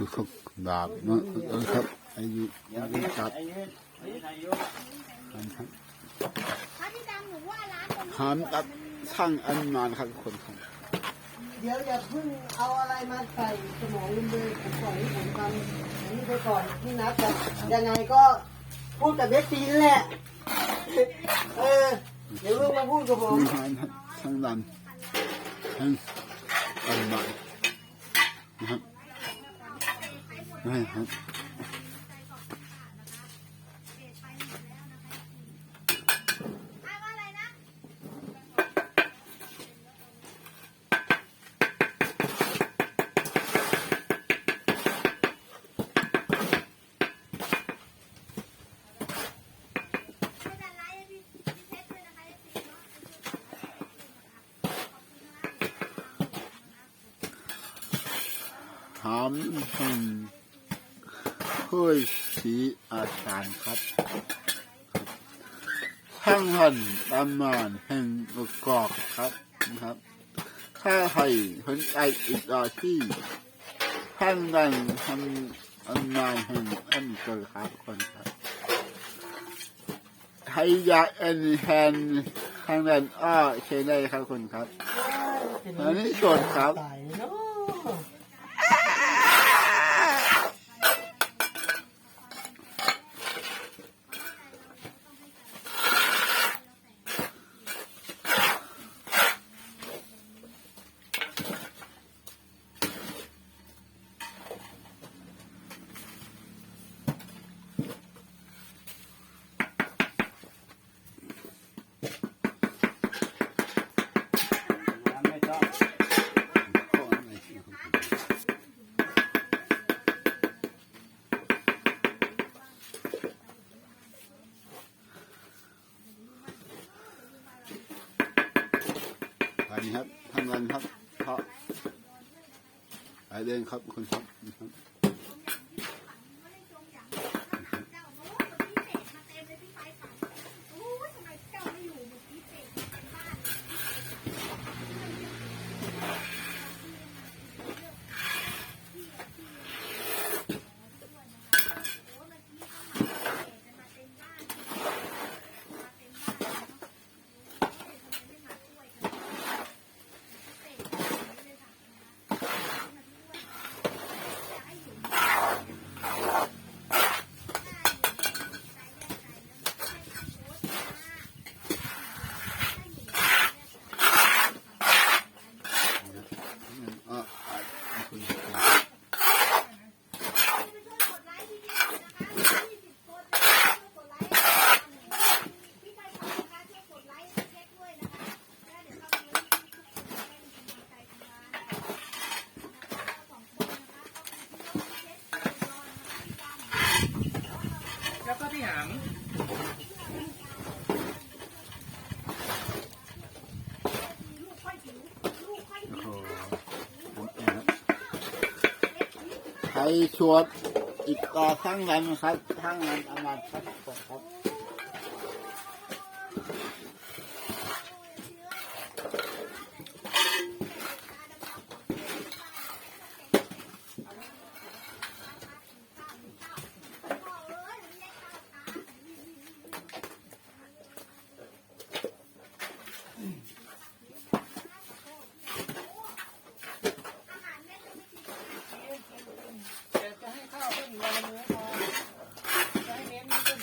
คือเขาดาบเนาะครับอ้ยี่เดี๋ยวไอ้นี้ยี่จับไอ้ยืดไอ้นายกหันครับพระที่ดังหนูว่าร้านตรงนี้หันตัดช่างอันนานครับทุกคนครับเดี๋ยวอย่าเพิ่งเอาอะไรมาใส่สมองลุงเลยผมปล่อยให้ผมทำอันนี้ไปก่อนพี่นัดจะยังไงก็พูดกับเบสตีนแหละ เออ เดี๋ยวลุงมาพูดกับผมหันช่างดันช่างอันนานนะครับ อ้างว่าอะไรนะ ไม่เป็นไรพี่พี่เ ถ้วยสีอาจารย์ครับช่างหันประมาณแห่งประกอบครับนะครับถ้าให้คนใจอีกต่อที่ท่านกันทำอันนานแห่งอันเกิดครับคนครับใครอยากเอ็นแฮนข้างนั้นอ้อใช้ได้ครับคนครับอันนี้โจทย์ครับ ตายเนาะ น้ำไม่ต้อง ไป ครับทำงานครับเพราะไปเดินครับคุณครับนะครับ เจ้าโน้ตพี่เศษมาเต็มเลยพี่ไฟค่ะโอ้ยทำไมเจ้าไม่อยู่เนี่ยพี่เศษเต็มบ้าน อะคุณ แล้วก็พี่หาม โอ้โหใคร ชวนอีกต่อทั้งนั้นครับทั้งนั้นอามาครับครับ จะให้ข้าวขึ้นวันละมื้อพอจะให้เน้นขึ้น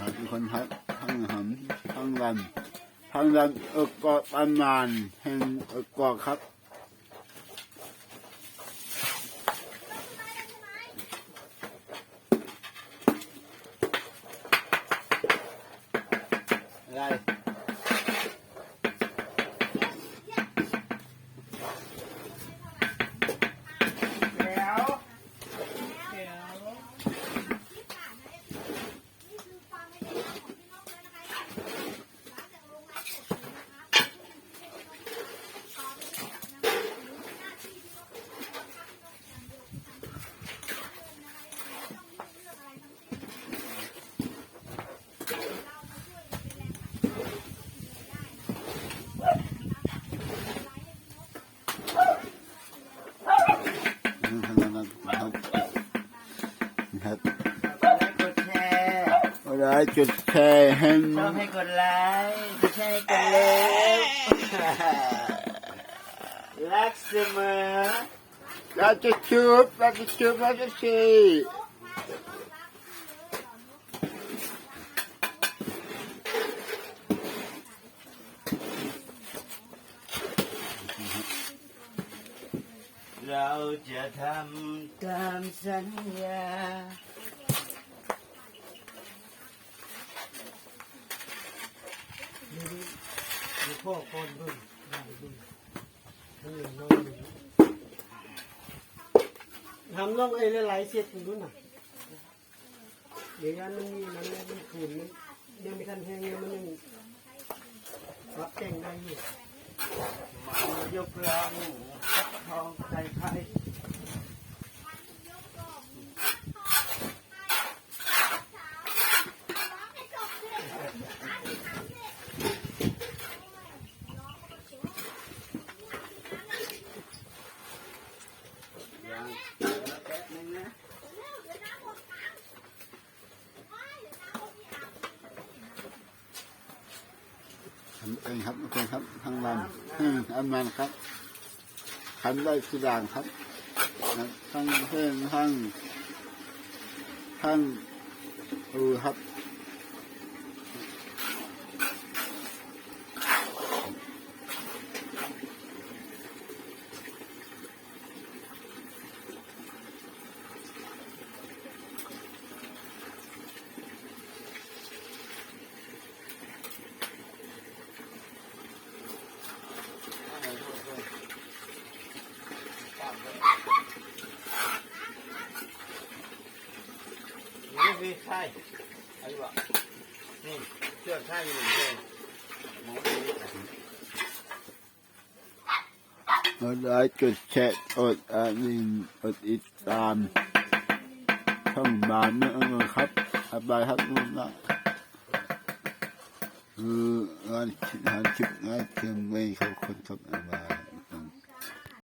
ครับทุกคนครับทั้งหันทั้งรันทั้งรันเอกกอประมานแห่งเอกกอครับอะไร อะไรจุดแชร์แห่งชอบให้กดไลค์ไม่ใช่ให้กดเลิฟรักเสมอเราจะชูบเราจะชูบเราจะชีเราจะทำตามสัญญา ดูพ่อก่อนเบิ่งได้เบิ่งเออน้องดูทำน้องไอ้หลายเสร็จดูน่ะเดี๋ยวยันมันมีมันมันขืนมันยังไม่ทันแห้งยังมันยังรับแต่งได้อยู่ยกเราทองใจไทย ยังแป๊บนึงนะ ทำเอง ครับโอเคครับทั้งวันอืมอันมันครับคันได้ทุกอย่างครับทั้งเพื่อนทั้งทั้งดูครับ นี่คือไข่อะไรวะนี่เชือกไข่อยู่หนึ่งเส้นหมอนี่กดไลค์กดแชร์กดอันนี้กดติดตามช่องบานเมื่อครับอบายครับนุ่นนะคืองานงานคลิปงานเครื่องไม่ครับคนครับอบาย